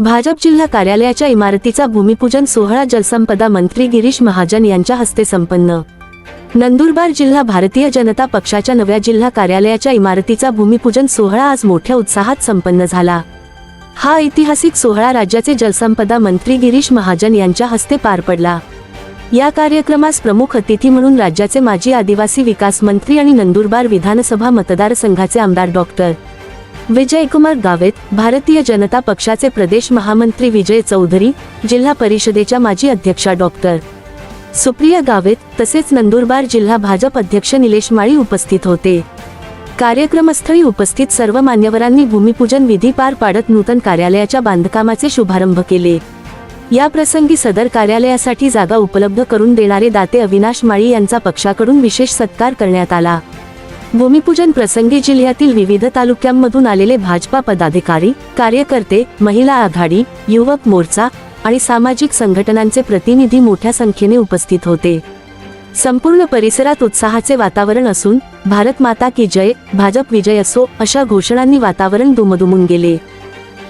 भाजप जिल्हा कार्यालयाच्या इमारतीचा भूमिपूजन सोहळा जलसंपदा मंत्री गिरीश महाजन यांच्या हस्ते संपन्न. नंदुरबार जिल्हा भारतीय जनता पक्षाच्या नव्या जिल्हा कार्यालयाच्या इमारतीचा भूमिपूजन सोहळा आज मोठ्या उत्साहात संपन्न झाला. हा ऐतिहासिक सोहळा राज्याचे जलसंपदा मंत्री गिरीश महाजन यांच्या हस्ते पार पडला. या कार्यक्रमास प्रमुख अतिथी म्हणून राज्याचे माजी आदिवासी विकास मंत्री आणि नंदुरबार विधानसभा मतदारसंघाचे आमदार डॉक्टर विजयकुमार गावेत भारतीय जनता पक्षाचे प्रदेश महामंत्री विजय चौधरी जिल्हा परिषदेच्या माजी अध्यक्षा डॉक्टर सुप्रिया गावेत तसेच नंदुरबार जिल्हा भाजप अध्यक्ष निलेश माळी उपस्थित होते. कार्यक्रमस्थळी उपस्थित सर्व मान्यवरांनी भूमिपूजन विधी पार पाडत नूतन कार्यालयाच्या बांधकामाचे शुभारंभ केले. या प्रसंगी सदर कार्यालयासाठी जागा उपलब्ध करून देणारे दाते अविनाश माळी यांचा पक्षाकडून विशेष सत्कार करण्यात आला. भूमिपूजन प्रसंगी जिल्ह्यातील विविध तालुक्यांमधून आलेले भाजपा पदाधिकारी कार्यकर्ते महिला आघाडी युवक मोर्चा आणि सामाजिक संघटनांचे प्रतिनिधी मोठ्या संख्येने उपस्थित होते. संपूर्ण परिसरात उत्साहाचे वातावरण असून भारत माता की जय भाजप विजय असो अशा घोषणांनी वातावरण दुमदुमून गेले.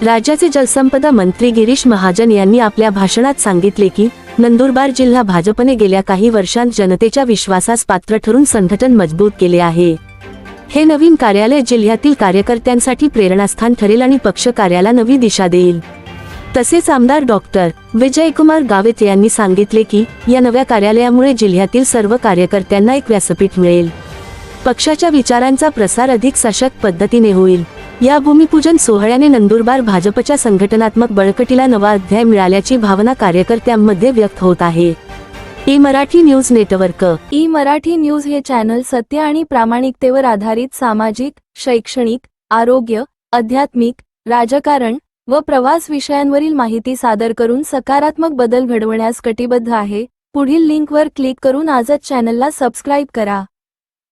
राज्याचे जलसंपदा मंत्री गिरीश महाजन यांनी आपल्या भाषणात सांगितले की नंदुरबार जिल्हा भाजपने गेल्या काही वर्षांत जनतेच्या विश्वासास पात्र ठरून संघटन मजबूत केले आहे. हे नवीन कार्यालय जिल्ह्यातील कार्यकर्त्यांसाठी प्रेरणास्थान ठरेल आणि पक्ष कार्याला नवी दिशा देईल. तसेच आमदार डॉक्टर विजयकुमार गावित यांनी सांगितले की या नव्या कार्यालयामुळे जिल्ह्यातील सर्व कार्यकर्त्यांना एक व्यासपीठ मिळेल. पक्षाच्या विचारांचा प्रसार अधिक सशक्त पद्धतीने होईल. या भूमिपूजन सोहळ्याने नंदुरबार भाजपच्या संघटनात्मक बळकटीला नवा अध्याय मिळाल्याची भावना कार्यकर्त्यांमध्ये व्यक्त होत आहे. E Marathi news network. E Marathi news हे चॅनल सत्य आणि प्रामाणिकतेवर आधारित सामाजिक शैक्षणिक आरोग्य आध्यात्मिक राजकारण व प्रवास विषयांवरील माहिती सादर करून सकारात्मक बदल घडवण्यास कटिबद्ध आहे. पुढील लिंकवर क्लिक करून आजच चॅनलला सबस्क्राईब करा.